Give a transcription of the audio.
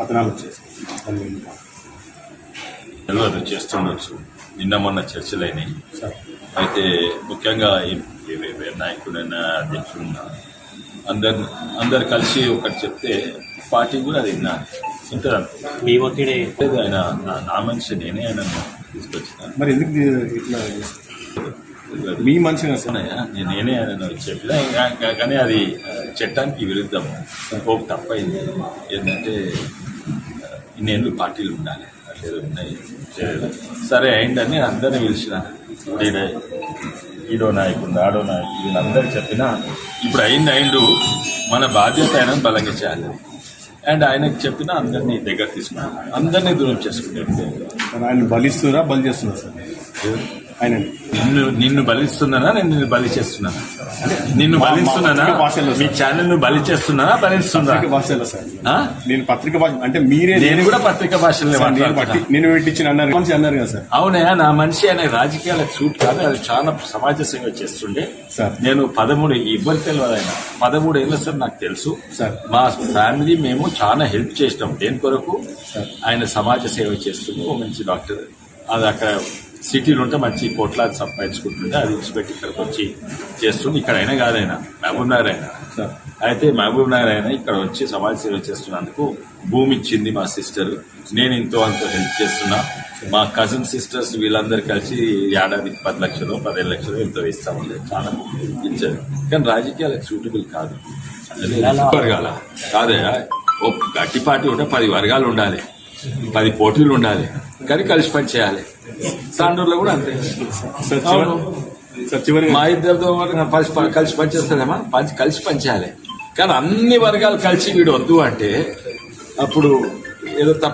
పతనాలు వచ్చేసి దాని మీద. తెలియదు చేస్తుండొచ్చు. నిన్న మొన్న చర్చలు అయినాయి సార్. అయితే ముఖ్యంగా నాయకుడైన అధ్యక్షుడున్న అందరు అందరు కలిసి ఒకటి చెప్తే పార్టీ కూడా అది విన్నారు ఒత్తిడి. లేదు ఆయన నా- మనిషి నేనే ఆయన తీసుకొచ్చిన. మరి ఎందుకు ఇట్లా మీ ఉన్నాయా నేను నేనే ఆయన చెప్పిన ఇంకా- కానీ అది చట్టానికి విరుద్ధం ఓ తప్పైంది. ఏంటంటే ఇన్నేళ్ళు పార్టీలు ఉండాలి. అట్లేదు ఉన్నాయి. సరే అయిందని అందరిని పిలిచిన నేను. ఈడో నాయకుడు ఆడో నాయకుడు వీళ్ళందరూ చెప్పినా ఇప్పుడు అయింది అయిండు. మన బాధ్యత ఆయన బలంగా చేయాలి. అండ్ ఆయనకు చెప్పిన అందరినీ దగ్గర తీసుకున్నాను. అందరినీ దూరం చేసుకున్నాడు సార్ ఆయన బలిస్తున్నారా బలి చేస్తున్నారు సార్? ఆయన. నిన్ను నిన్ను బలిస్తున్నానా? నేను నిన్ను బలి చేస్తున్నానా నిన్ను బలిస్తున్నానా? మీ ఛానల్ను బలి చేస్తున్నానా బలిస్తున్నా భాషలో సార్? నేను పత్రిక భాష అంటే మీరే నేను కూడా పత్రిక భాషలో నేను పట్టి నేను పెట్టించిన అన్నారు మంచి అన్నారు కదా సార్. అవునయా నా మనిషి అనే రాజకీయాలకు సూట్ కాదు అది చాలా సమాజ సేవ చేస్తుండే. సార్. నేను పదమూడు ఇవ్వరు తెలియదు ఆయన పదమూడు ఏళ్ళ సార్ నాకు తెలుసు. సార్. మా ఫ్యామిలీ మేము చాలా హెల్ప్ చేసినాం. దేని కొరకు. ఆయన సమాజ సేవ చేస్తుండే ఓ మంచి డాక్టర్. అది అక్కడ సిటీలో ఉంటే మంచి కోట్లాది సంపాదించుకుంటుండే అది విడిచిపెట్టి ఇక్కడికి వచ్చి చేస్తుండే ఇక్కడ అయినా కాదైనా మహబూబ్ నగర్ అయినా. అయితే మహబూబ్ నగర్ అయినా ఇక్కడ వచ్చి సమాజ సేవ చేస్తున్నందుకు భూమి ఇచ్చింది మా సిస్టర్. నేను ఇంతో అంత హెల్ప్ చేస్తున్నా. మా కజిన్ సిస్టర్స్ వీళ్ళందరూ కలిసి ఏడాదికి పది లక్షలు పదిహేను లక్షలు ఎంతో ఇస్తామండి చాలా ఇచ్చారు. కానీ రాజకీయాలకు సూటబుల్ కాదు. వర్గాల. కాదే ఓ గట్టి పార్టీ ఉంటే పది వర్గాలు ఉండాలి. పది పోటీలు ఉండాలి. కానీ కలిసి పని చేయాలి. తాండూరులో కూడా అంతే. మా ఇద్దరితో కలిసి కలిసి పనిచేస్తారేమా పంచి కలిసి పనిచేయాలి కానీ అన్ని వర్గాలు కలిసి వీడు వద్దు అంటే అప్పుడు ఏదో తప్ప